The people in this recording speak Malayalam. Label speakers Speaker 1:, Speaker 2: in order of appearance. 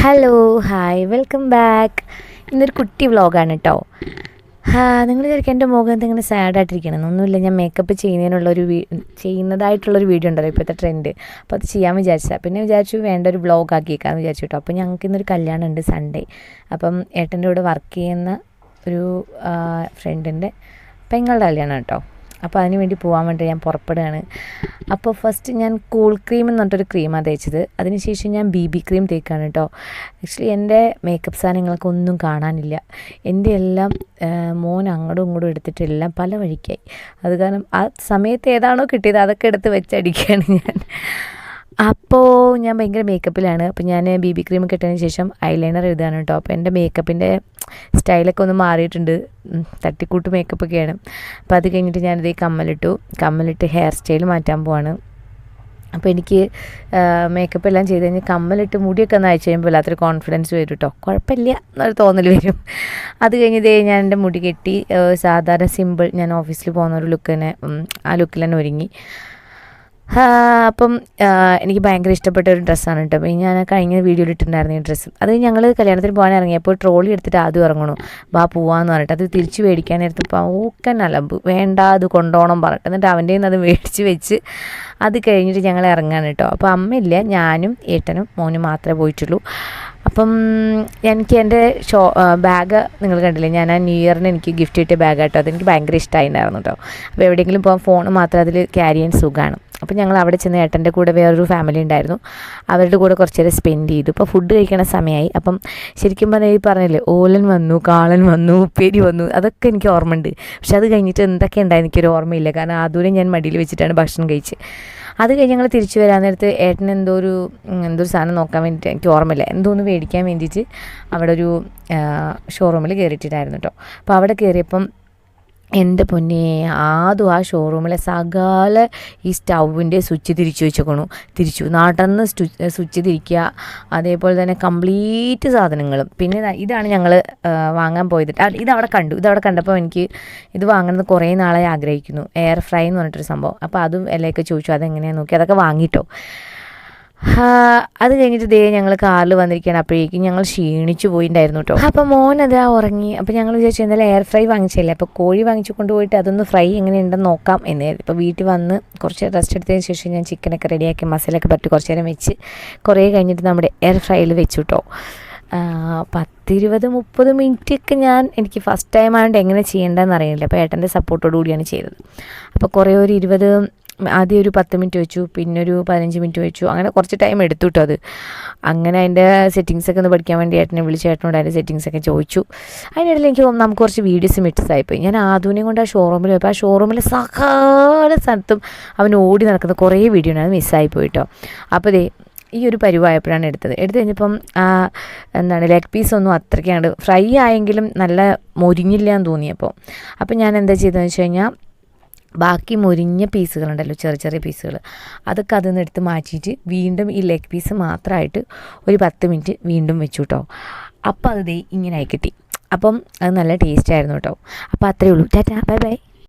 Speaker 1: ഹലോ ഹായ് വെൽക്കം ബാക്ക് ഇന്നൊരു കുട്ടി വ്ളോഗാണ് കേട്ടോ നിങ്ങൾ ചേർക്കാൻ എന്റെ മുഖം ഇങ്ങനെ സാഡായിട്ടിരിക്കണം ഒന്നുമില്ല ഞാൻ മേക്കപ്പ് ചെയ്യുന്നതിനുള്ളൊരു വീ ചെയ്യുന്നതായിട്ടുള്ളൊരു വീഡിയോ ഉണ്ടല്ലോ ഇപ്പോഴത്തെ ട്രെൻഡ് അപ്പോൾ അത് ചെയ്യാൻ വിചാരിച്ചതാണ് പിന്നെ വിചാരിച്ചു വേണ്ട ഒരു വ്ളോഗ് ആക്കിയേക്കാന്ന് വിചാരിച്ചു കേട്ടോ അപ്പോൾ ഞങ്ങൾക്ക് ഇന്നൊരു കല്യാണം ഉണ്ട് സൺഡേ അപ്പം ഏട്ടന്റെ കൂടെ വർക്ക് ചെയ്യുന്ന ഒരു ഫ്രണ്ടിന്റെ പെങ്ങളുടെ കല്യാണം കേട്ടോ അപ്പോൾ അതിന് വേണ്ടി പോകാൻ വേണ്ടി ഞാൻ പുറപ്പെടുകയാണ്. അപ്പോൾ ഫസ്റ്റ് ഞാൻ കൂൾ ക്രീം എന്ന് പറഞ്ഞിട്ടൊരു ക്രീമാണ് തേച്ചത്. അതിനുശേഷം ഞാൻ ബി ബി ക്രീം തേക്കാണ് കേട്ടോ ആക്ച്വലി എന്റെ മേക്കപ്പ് സാധനങ്ങളൊക്കെ ഒന്നും കാണാനില്ല. എന്റെ എല്ലാം മോൻ അങ്ങോട്ടും ഇങ്ങോട്ടും എടുത്തിട്ടെല്ലാം പല വഴിക്കായി. അത് കാരണം ആ സമയത്ത് ഏതാണോ കിട്ടിയത് അതൊക്കെ എടുത്ത് വെച്ചടിക്കുകയാണ് ഞാൻ. അപ്പോൾ ഞാൻ ഭയങ്കര മേക്കപ്പിലാണ് അപ്പോൾ ഞാൻ ബി ബി ക്രീം കിട്ടിയതിന് ശേഷം ഐലൈനർ എഴുതുകയാണ് കേട്ടോ അപ്പോൾ എന്റെ മേക്കപ്പിന്റെ സ്റ്റൈലൊക്കെ ഒന്ന് മാറിയിട്ടുണ്ട്. തട്ടിക്കൂട്ട് മേക്കപ്പൊക്കെയാണ് അപ്പോൾ അത് കഴിഞ്ഞിട്ട് ഞാനിത് കമ്മലിട്ടു. കമ്മലിട്ട് ഹെയർ സ്റ്റൈൽ മാറ്റാൻ പോവാണ്. അപ്പോൾ എനിക്ക് മേക്കപ്പ് എല്ലാം ചെയ്ത് കഴിഞ്ഞ് കമ്മലിട്ട് മുടിയൊക്കെ ഒന്ന് അയച്ചു കഴിയുമ്പോൾ വല്ലാത്തൊരു കോൺഫിഡൻസ് വരും കേട്ടോ കുഴപ്പമില്ല എന്നൊരു തോന്നൽ വരും. അത് കഴിഞ്ഞ് ഇതേ ഞാൻ എന്റെ മുടി കെട്ടി സാധാരണ സിമ്പിൾ ഞാൻ ഓഫീസിൽ പോകുന്ന ഒരു ലുക്ക് തന്നെ ആ ലുക്കിൽ തന്നെ ഒരുങ്ങി. അപ്പം എനിക്ക് ഭയങ്കര ഇഷ്ടപ്പെട്ട ഒരു ഡ്രസ്സാണ് കേട്ടോ ഞാൻ കഴിഞ്ഞ വീഡിയോയിൽ ഇട്ടിട്ടുണ്ടായിരുന്നു ഈ ഡ്രസ്സ്. അത് ഞങ്ങൾ കല്യാണത്തിന് പോകാൻ ഇറങ്ങിയപ്പോൾ ട്രോളി എടുത്തിട്ട് ആദ്യം ഇറങ്ങണു. വാ പോവാന്ന് പറഞ്ഞിട്ട്. അത് തിരിച്ച് മേടിക്കാൻ നേരത്ത് ഊക്കൻ അലമ്പ് വേണ്ട അത് കൊണ്ടോണം പറഞ്ഞിട്ട്. എന്നിട്ട് അവന്റെ നിന്ന് അത് മേടിച്ച് വെച്ച് അത് കഴിഞ്ഞിട്ട് ഞങ്ങൾ ഇറങ്ങാൻ കേട്ടോ അപ്പോൾ അമ്മയില്ല ഞാനും ഏട്ടനും മോനും മാത്രമേ പോയിട്ടുള്ളൂ. അപ്പം എനിക്ക് എന്റെ ഷോ ബാഗ് നിങ്ങൾ കണ്ടില്ലേ? ഞാൻ ആ ന്യൂ ഇയറിന് എനിക്ക് ഗിഫ്റ്റ് കിട്ടിയ ബാഗ് കേട്ടോ അതെനിക്ക് ഭയങ്കര ഇഷ്ടമായിട്ടുണ്ടായിരുന്നു കേട്ടോ അപ്പോൾ എവിടെയെങ്കിലും പോകാൻ ഫോൺ മാത്രം അതിൽ ക്യാരി ചെയ്യാൻ സുഖമാണ് അപ്പോൾ ഞങ്ങൾ അവിടെ ചെന്ന് ഏട്ടന്റെ കൂടെ വേറൊരു ഫാമിലി ഉണ്ടായിരുന്നു. അവരുടെ കൂടെ കുറച്ച് നേരം സ്പെൻഡ് ചെയ്തു. ഇപ്പോൾ ഫുഡ് കഴിക്കണ സമയമായി. അപ്പം ശരിക്കും പറഞ്ഞാൽ ഈ പറഞ്ഞില്ലേ ഓലൻ വന്നു കാളൻ വന്നു ഉപ്പേരി വന്നു അതൊക്കെ എനിക്ക് ഓർമ്മയുണ്ട്. പക്ഷെ അത് കഴിഞ്ഞിട്ട് എന്തൊക്കെ ഉണ്ടായി എനിക്കൊരു ഓർമ്മയില്ല. കാരണം ആദ്യം ഞാൻ മടിയിൽ വെച്ചിട്ടാണ് ഭക്ഷണം കഴിച്ച് അത് കഴിഞ്ഞ് ഞങ്ങൾ തിരിച്ചു വരാൻ നേരത്ത് ഏട്ടൻ എന്തോ ഒരു എന്തോ ഒരു സാധനം നോക്കാൻ വേണ്ടിയിട്ട് എനിക്ക് ഓർമ്മയില്ല. എന്തോ ഒന്ന് മേടിക്കാൻ വേണ്ടിയിട്ട് അവിടെ ഒരു ഷോറൂമിൽ കയറിയിട്ടുണ്ടായിരുന്നു കേട്ടോ അപ്പോൾ അവിടെ കയറിയപ്പം എന്റെ പൊന്നെ ആദ്യം ആ ഷോറൂമിലെ സകല ഈ സ്റ്റൗവിന്റെ സ്വിച്ച് തിരിച്ചു വെച്ചേക്കണു. തിരിച്ചു നടന്ന് സ്വിച്ച് തിരിക്കുക അതേപോലെ തന്നെ കംപ്ലീറ്റ് സാധനങ്ങളും. പിന്നെ ഇതാണ് ഞങ്ങൾ വാങ്ങാൻ പോയത്. ഇതവിടെ കണ്ടു. ഇതവിടെ കണ്ടപ്പോൾ എനിക്ക് ഇത് വാങ്ങണമെന്ന് കുറേ നാളായി ആഗ്രഹിക്കുന്നു. എയർ ഫ്രൈ എന്ന് പറഞ്ഞിട്ടൊരു സംഭവം. അപ്പോൾ അതും എല്ലാം ചോദിച്ചു. അതെങ്ങനെയാണെന്ന് നോക്കി. അതൊക്കെ വാങ്ങിട്ടോ. ആ, അത് കഴിഞ്ഞിട്ട് ദേ ഞങ്ങൾ കാറിൽ വന്നിരിക്കുകയാണ് അപ്പോഴേക്കും ഞങ്ങൾ ക്ഷീണിച്ചു പോയിട്ടുണ്ടായിരുന്നു കേട്ടോ അപ്പം മോൻ അതാ ഉറങ്ങി. അപ്പം ഞങ്ങൾ വിചാരിച്ചു എന്തായാലും എയർ ഫ്രൈ വാങ്ങിച്ചില്ലേ അപ്പോൾ കോഴി വാങ്ങിച്ചു കൊണ്ടുപോയിട്ട് അതൊന്ന് ഫ്രൈ എങ്ങനെയുണ്ടെന്ന് നോക്കാം എന്ന് ഇപ്പോൾ വീട്ടിൽ വന്ന് കുറച്ച് റെസ്റ്റ് എടുത്തതിന് ശേഷം ഞാൻ ചിക്കനൊക്കെ റെഡിയാക്കി മസാലൊക്കെ പറ്റി കുറച്ച് നേരം വെച്ച് കുറേ കഴിഞ്ഞിട്ട് നമ്മുടെ എയർ ഫ്രൈയിൽ വെച്ചു കേട്ടോ പത്തിരുപത് മുപ്പത് മിനിറ്റൊക്കെ ഞാൻ എനിക്ക് ഫസ്റ്റ് ടൈം ആയതുകൊണ്ട് എങ്ങനെ ചെയ്യേണ്ടതെന്ന് അറിയില്ല അപ്പോൾ ഏട്ടന്റെ സപ്പോർട്ടോടു കൂടിയാണ് ചെയ്തത്. അപ്പോൾ കുറേ ഒരു ഇരുപത് ആദ്യം ഒരു പത്ത് മിനിറ്റ് വെച്ചു പിന്നെ ഒരു പതിനഞ്ച് മിനിറ്റ് വെച്ചു. അങ്ങനെ കുറച്ച് ടൈം എടുത്തു കേട്ടോ അത്. അങ്ങനെ അതിന്റെ സെറ്റിങ്സൊക്കെ ഒന്ന് പഠിക്കാൻ വേണ്ടി ഏട്ടനെ വിളിച്ച് ഏട്ടനോട് അതിന്റെ സെറ്റിങ്സൊക്കെ ചോദിച്ചു. അതിനിടയിൽ എനിക്ക് നമുക്ക് കുറച്ച് വീഡിയോസ് മിക്സായിപ്പോയി ഞാൻ ആധുനികം കൊണ്ട് ആ ഷോറൂമിൽ പോയപ്പോൾ ആ ഷോറൂമിൽ സകല സ്ഥലത്തും അവൻ ഓടി നടക്കുന്ന കുറേ വീഡിയോ ഉണ്ട് അത് മിസ്സായിപ്പോയി കേട്ടോ അപ്പോൾ ദേ ഈ ഒരു പരിവായപ്പോഴാണ് എടുത്തത്. എടുത്തു കഴിഞ്ഞപ്പം ആ എന്താണ് ലെഗ് പീസ് ഒന്നും അത്രയ്ക്കാണ്ട് ഫ്രൈ ആയെങ്കിലും നല്ല മൊരിഞ്ഞില്ല എന്ന് തോന്നിയപ്പോൾ അപ്പോൾ ഞാൻ എന്താ ചെയ്തതെന്ന് വെച്ച് കഴിഞ്ഞാൽ ബാക്കി മുരിഞ്ഞ പീസുകളുണ്ടല്ലോ ചെറിയ ചെറിയ പീസുകൾ അതൊക്കെ അതിൽ നിന്ന് എടുത്ത് മാറ്റിയിട്ട് വീണ്ടും ഈ ലെഗ് പീസ് മാത്രമായിട്ട് ഒരു പത്ത് മിനിറ്റ് വീണ്ടും വെച്ചു കേട്ടോ അപ്പോൾ അത് ഇങ്ങനെ ആയി കിട്ടി. അപ്പം അത് നല്ല ടേസ്റ്റ് ആയിരുന്നു കേട്ടോ അപ്പോൾ അത്രേ ഉള്ളൂ. Tata bye bye